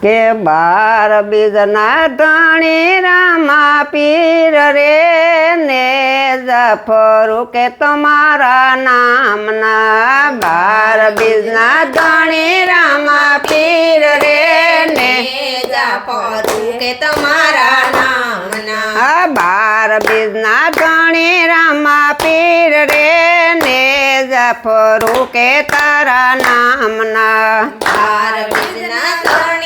કે બાર બીજના ધણી રામા પીર રે ને જફરું કે તમારા નામના બાર બીજના ધણી રામા પીર રે ને જફરું કે તમારા નામના બાર બીજના ધણી રામા પીર રે ને જફરું કે તારા નામના બાર બીજના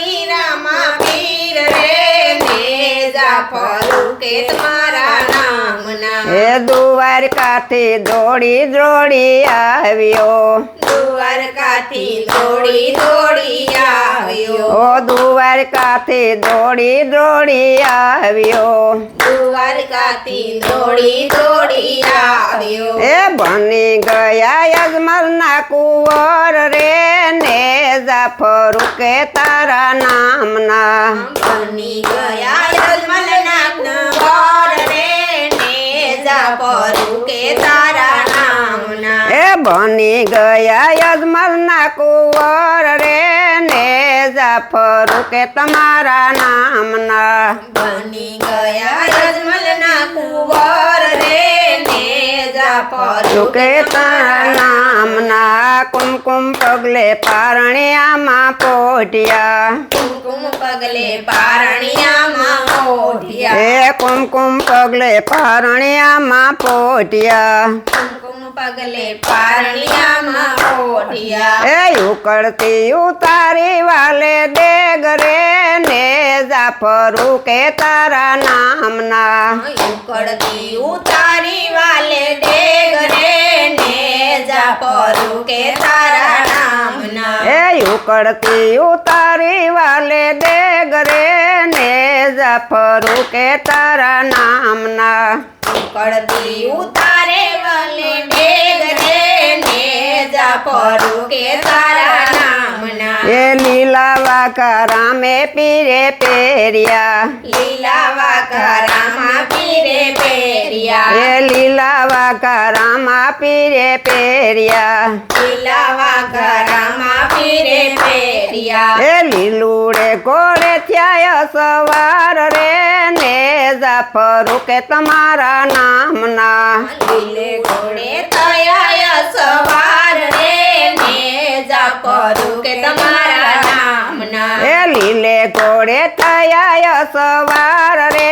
જાફરું કે તમારા નામના એ દ્વારકાથી દોડી દોડી આવ્યો દ્વારકાથી દોડી દોડી આવ્યો ઓ દ્વારકાથી દોડી દોડી આવ્યો દ્વારકાથી દોડી દોડી આવ્યો એ બની ગયા યજમલ ના કુંવર રે ને જાફરું કે તારા નામના બની ગયા તારા નામના એ બની ગયા યજમલ ના કુંવર રે ને જાફરું કે તમારા નામના. બની ગયા યજમલના કુંવર જાફરું કે તારા નામના કુમકુમ પગલે પારણિયામાં પોઢિયા કુમકુમ પગલે પારણિયામાં મોઢિયા એ કુમકુમ પગલે પારણિયામાં પોઢિયા કુમકુમ પગલે પારણિયામાં મોઢિયા એ ઉકળતી ઉતારી વાલે ડેગ રે ને જાફરું કે તારા નામના ઉકળતી ઉતારી વાલે ડેગ રે ને જાફરું કે તારા નામના એ ઉકળતી ઉતારી વાલે ડેગ રે ને જાફરું કે તારા નામના ઉકળતી ઉતારે વાલે ડેગ રે ને જાફરું કે તારા નામના એ લીલા વાકા રામે પીરે પેરિયા લીલા વાકરામાં પીરે પેરિયા રે લીલા વાઘા રામા પીરે પેરિયા લીલા વાકરામાં પીરે પેરિયા એ લીલુડે ઘોડે થયા સવાર રે ને જાફરું કે તમારા નામના. લીલે ઘોડે થયા સવાર રે ને જાપરું કે તમારા નામના. એ લીલે ઘોડે થયા સવાર રે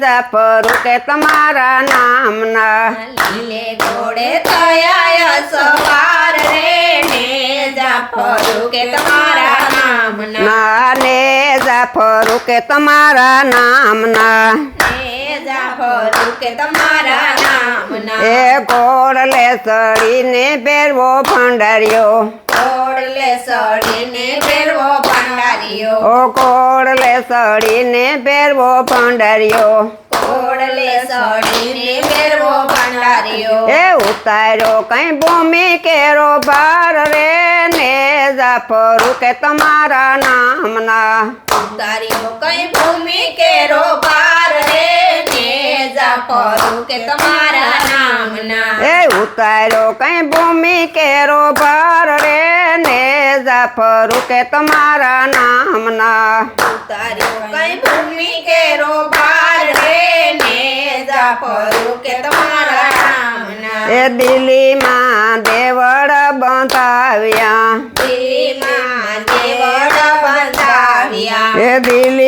જાફરું કે તમારા નામના. લીલે ઘોડે તયા સવાર રે ને જાપરું કે તમારા નામના. નાને જાફરું કે તમારા નામના. ને જાપરું કે તમારા નામના. એ ઘોડલે ચડીને બેરવો ભંડાર્યો. ઓડલે સડીને ફેરવો ભંડારીઓ ઓ કોડલે ભંડાર્યો. સડીને ફેરવો ભંડારીઓ એ ઉતાર્યો કઈ ભૂમિ કેરો ભાર રે ને જાફરું કે તમારા નામના. ઉતાર્યો કઈ ભૂમિ કેરો બાર રે ને જાપરું કે તમારા નામના એ ઉતાર્યો કઈ ભૂમિ કેરો ભાર રે ને જાફરું કે તમારા નામના ઉતાર્યો કઈ ભૂમિ કેરો પાર રે ને જાપરું કે તમારા નામના એ દિલ્હીમાં દેવળ બંધાવ્યા દિલ્હીમાં દેવળ બંધાવ્યા એ દિલ્હીમાં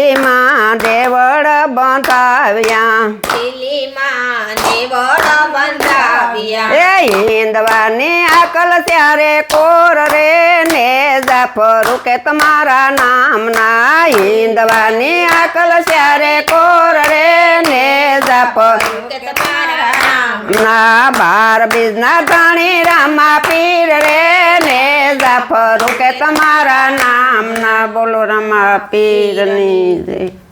હિંદવાની અકલ ત્યારે કોર રે, ને જાફરું કે તમારા નામના હિંદવાની અકલ ત્યારે કોર રે, ને જાફર ના બાર બીજના ધણી રામા પીર રે, ને જાફરું કે તમારા નામના બોલો રામા પીરની જય.